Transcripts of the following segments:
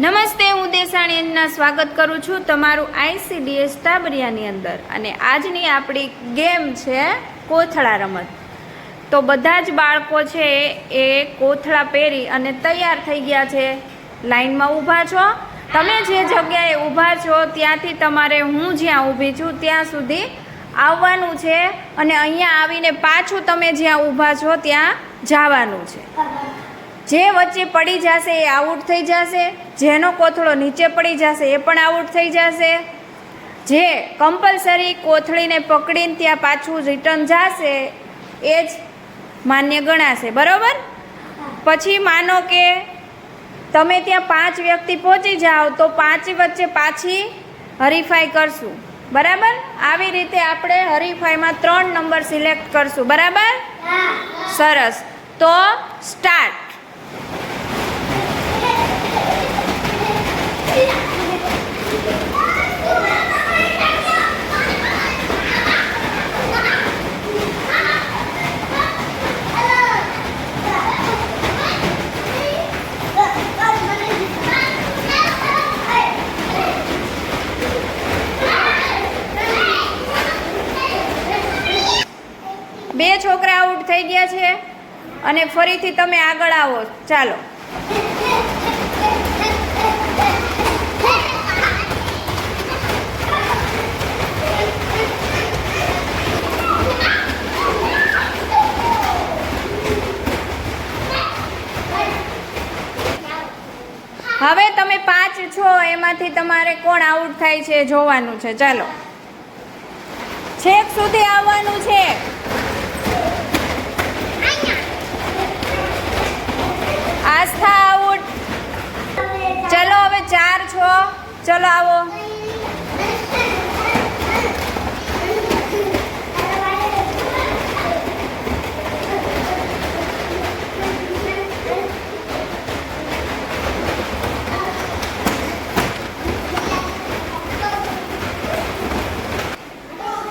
નમસ્તે, હું દેસાણીના સ્વાગત કરું છું તમારું આઈસીડીએસ ટાબરિયાની અંદર. અને આજની આપણી ગેમ છે કોથળા રમત. તો બધા જ બાળકો છે એ કોથળા પહેરી અને તૈયાર થઈ ગયા છે. લાઈનમાં ઊભા છો. તમે જે જગ્યાએ ઊભા છો, ત્યાંથી તમારે હું જ્યાં ઊભી છું, ત્યાં સુધી આવવાનું છે. અને અહીંયા આવીને પાછું તમે જ્યાં ઊભા છો, ત્યાં જવાનું છે. જે વચ્ચે પડી જશે એ આઉટ થઈ જશે જેનો કોથળો નીચે પડી જશે એ પણ આઉટ થઈ જશે. જે કમ્પલસરી કોથળીને પકડીને ત્યાં પાછું રિટર્ન જશે એ જ માન્ય ગણાશે. બરાબર? પછી માનો કે તમે ત્યાં પાંચ વ્યક્તિ પહોંચી જાઓ તો પાંચ વચ્ચે પાછી હરીફાઈ કરશું. બરાબર? આવી રીતે આપણે હરીફાઈમાં ત્રણ નંબર સિલેક્ટ કરશું. બરાબર? સરસ. તો સ્ટાર્ટ બે છોકરા આઉટ થઈ ગયા છે અને ફરીથી તમે આગળ આવો. ચાલો. હવે તમે પાંચ છો, એમાંથી તમારે કોણ આઉટ થાય છે જોવાનું છે. ચાલો. છેક સુધી આવવાનું છે આસ્થા આઉટ ચલો હવે ચાર છો ચલો આવો.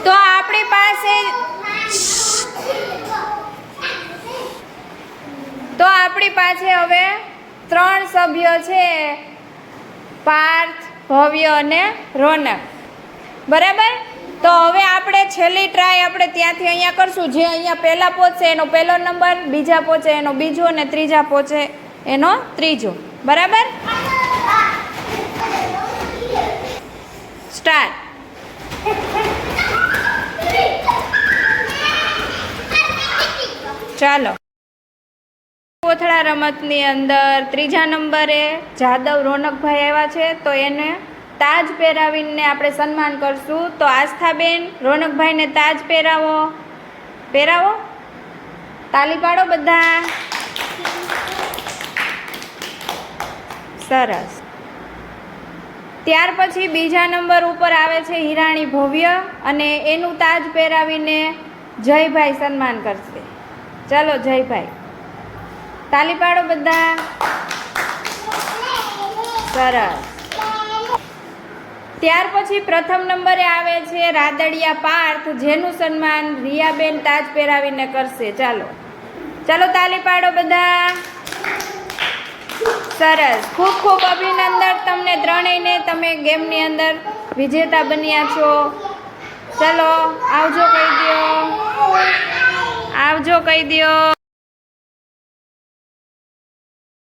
તો આપણી પાસે તો આપણી પાસે હવે ત્રણ સભ્યો છે. પાર્થ ભવ્ય અને રોનક. બરાબર? તો હવે આપણે છેલ્લી ટ્રાય આપણે ત્યાંથી અહીંયા કરશું. જે અહીંયા પહેલાં પહોંચશે એનો પહેલો નંબર બીજા પહોંચે એનો બીજો અને ત્રીજા પહોંચે એનો ત્રીજો. બરાબર? સ્ટાર્ટ ચાલો. કોથળા રમતની અંદર ત્રીજા નંબરે જાદવ રોનકભાઈ આવ્યા છે, તો એને તાજ પહેરાવીને આપણે સન્માન કરશું. તો આસ્થાબેન, રોનકભાઈને તાજ પહેરાવો. પહેરાવો. તાલી પાડો બધા. સરસ. ત્યાર પછી બીજા નંબર ઉપર આવે છે હિરાણી ભવ્ય અને એનું તાજ પહેરાવીને જયભાઈ સન્માન કરશે. ચાલો જયભાઈ. તાલી પાડો બધા. સરસ. ત્યાર પછી પ્રથમ નંબરે આવે છે રાદડિયા પાર્થ, જેનું સન્માન રિયાબેન તાજ પહેરાવીને કરશે. ચાલો. ચાલો તાલી પાડો બધા. સરસ. ખૂબ ખૂબ અભિનંદન તમને ત્રણેયને. તમે ગેમની અંદર વિજેતા બન્યા છો. ચલો, આવજો કહી દો આવજો કહી દો